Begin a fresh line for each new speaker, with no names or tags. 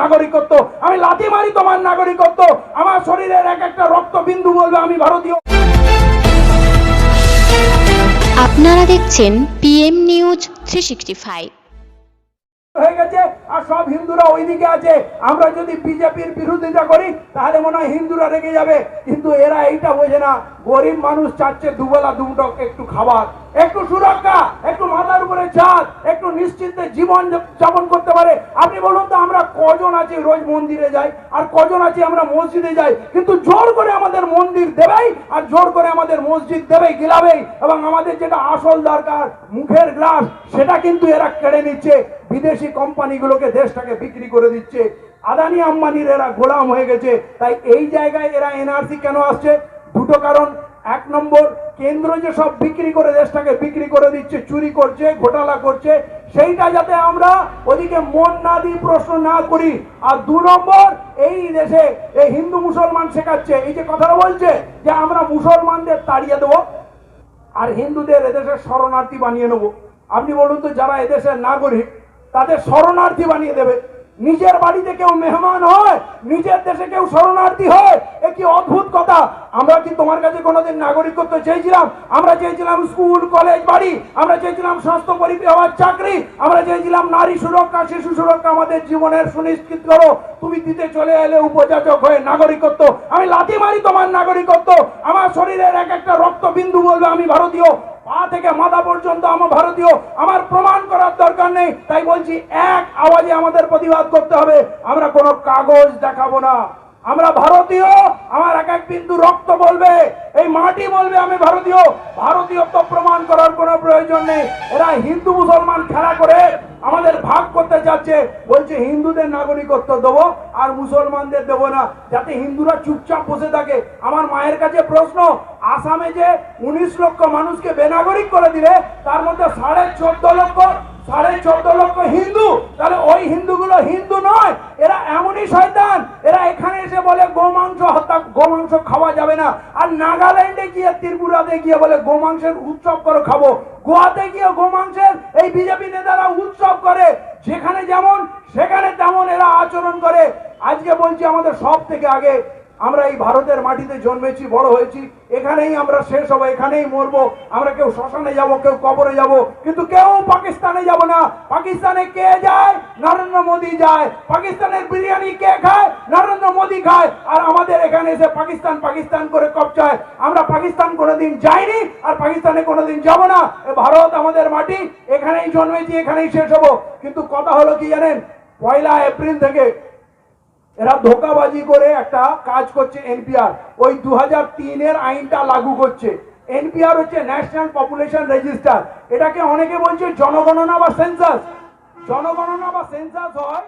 নাগরিকত্ব। আমি লাথি মারি তোমার নাগরিকত্ব। আমার শরীরের এক একটা রক্ত বিন্দু বলবে আমি ভারতীয়।
আপনারা দেখছেন PM news three sixty five
হয়ে গেছে আর সব হিন্দুরা ওইদিকে আছে। আমরা যদি বিজেপির বিরোধিতা করি তাহলে মনে হয় হিন্দুরা রেগে যাবে। কিন্তু এরা এইটা বোঝে না গরিব মানুষ চাচ্ছে দুবেলা দুমুটো একটু খাবার একটু সুরক্ষা। উপরে ছাদ একটু নিশ্চিন্তে জীবন যাপন করতে পারে। আপনি বলুন তো, আমরা কজন আছি রোজ মন্দিরে যাই, আর কজন আছি আমরা মসজিদে যাই? কিন্তু জোর করে আমাদের মন্দির দেবেই, আর জোর করে আমাদের মসজিদ দেবেই গিলাবেই এবং আমাদের যেটা আসল দরকার, মুখের গ্লাস, সেটা কিন্তু এরা কেড়ে নিচ্ছে। বিদেশি কোম্পানিগুলোকে দেশটাকে বিক্রি করে দিচ্ছে। আদানি আম্বানির এরা গোলাম হয়ে গেছে। তাই এই জায়গায় এরা এনআরসি কেন আসছে? দুটো কারণ। এক নম্বর, কেন্দ্র যে সব বিক্রি করে দেশটাকে বিক্রি করে দিচ্ছে, চুরি করছে, ঘোটালা করছে, সেইটা যাতে আমরা ওদিকে মন না দিই প্রশ্ন না করি। আর দু নম্বর, এই দেশে এই হিন্দু মুসলমান শেখাচ্ছে, এই যে কথাটা বলছে, যে আমরা মুসলমানদের তাড়িয়ে দেবো আর হিন্দুদের এদেশের শরণার্থী বানিয়ে নেব। আপনি বলুন তো, যারা এদেশের নাগরিক, তাদের শরণার্থী বানিয়ে দেবে। নিজের বাড়িতে কেউ মেহমান হয়, নিজের দেশে কেউ শরণার্থী হয়, এ কি অদ্ভুত কথা? আমরা কি তোমার কাছে কোনোদিন নাগরিকত্ব চেয়েছিলাম? আমরা চেয়েছিলাম স্কুল, কলেজ, বাড়ি, আমরা চেয়েছিলাম স্বাস্থ্য পরিষেবার চাকরি, আমরা চেয়েছিলাম নারী সুরক্ষা, শিশু সুরক্ষা আমাদের জীবনের সুনিশ্চিত করো। তুমি দিতে চলে এলে উপযাচক হয়ে নাগরিকত্ব। আমি লাথি মারি তোমার নাগরিকত্ব। আমার শরীরের এক একটা রক্ত বিন্দু বলবে, আমি ভারতীয়। পা থেকে মাথা পর্যন্ত আমার ভারতীয়, আমার প্রমাণ করার দরকার নেই। তাই বলছি, এক আওয়াজে আমাদের প্রতিবাদ করতে হবে। আমরা কোনো কাগজ দেখাবো না। আমরা ভারতীয়, আমার এক এক বিন্দু রক্ত বলবে, এই মাটি বলবে আমি ভারতীয়। ভারতীয় তো প্রমাণ করার কোনো প্রয়োজন নেই। এরা হিন্দু, মুসলমান খেলা করে আমাদের ভাগ করতে চাচ্ছে, বলছে হিন্দুদের নাগরিকত্ব দেবো আর মুসলমানদের দেবো না। যাতে হিন্দুরা চুপচাপ বসে থাকে। আমার মায়ের কাছে প্রশ্ন, আসামে যে উনিশ লক্ষ মানুষকে বেনাগরিক করে দিলে, তার মধ্যে সাড়ে চোদ্দ লক্ষ সাড়ে চোদ্দ লক্ষ হিন্দু। তাহলে ওই হিন্দুগুলো হিন্দু নয়, এরা এমনই শয়তান। এরা এখানে এসে বলে গোমাংস হত্যা, গোমাংস খাওয়া যাবে না। আর নাগাল্যান্ডে গিয়ে, ত্রিপুরাতে গিয়ে বলে গোমাংসের উৎসব করে খাব। গোয়াতে গিয়ে গোমাংসের এই বিজেপি নেতারা উৎসব করে। যেখানে যেমন, সেখানে তেমন এরা আচরণ করে। আজকে বলছি আমাদের সব থেকে আগে আমরা এই ভারতের মাটিতে জন্মেছি, বড় হয়েছি, এখানেই আমরা শেষ হব, এখানেই মরবো, আমরা কেউ শ্মশানে যাব, কেউ কবরে যাব, কিন্তু কেউ পাকিস্তানে যাব না। পাকিস্তানে কে যায়? নরেন্দ্র মোদী যায়। পাকিস্তানের বিরিয়ানি কে খায়? নরেন্দ্র মোদী খায়। আর আমাদের এখানে এসে পাকিস্তান পাকিস্তান করে কবচায়। আমরা পাকিস্তান কোনোদিন যাইনি আর পাকিস্তানে কোনোদিন যাব না। ভারত আমাদের মাটি, এখানেই জন্মেছি, এখানেই শেষ হব। কিন্তু কথা হলো কি জানেন? পয়লা এপ্রিল থেকে এরা ধোকাবাজি করে একটা কাজ করছে এনপিআর। ওই দু তিনের আইনটা লাগু করছে। এনপিআর হচ্ছে ন্যাশনাল পপুলেশন রেজিস্টার এটাকে অনেকে বলছে জনগণনা বা সেন্সাস জনগণনা বা সেন্সাস হয়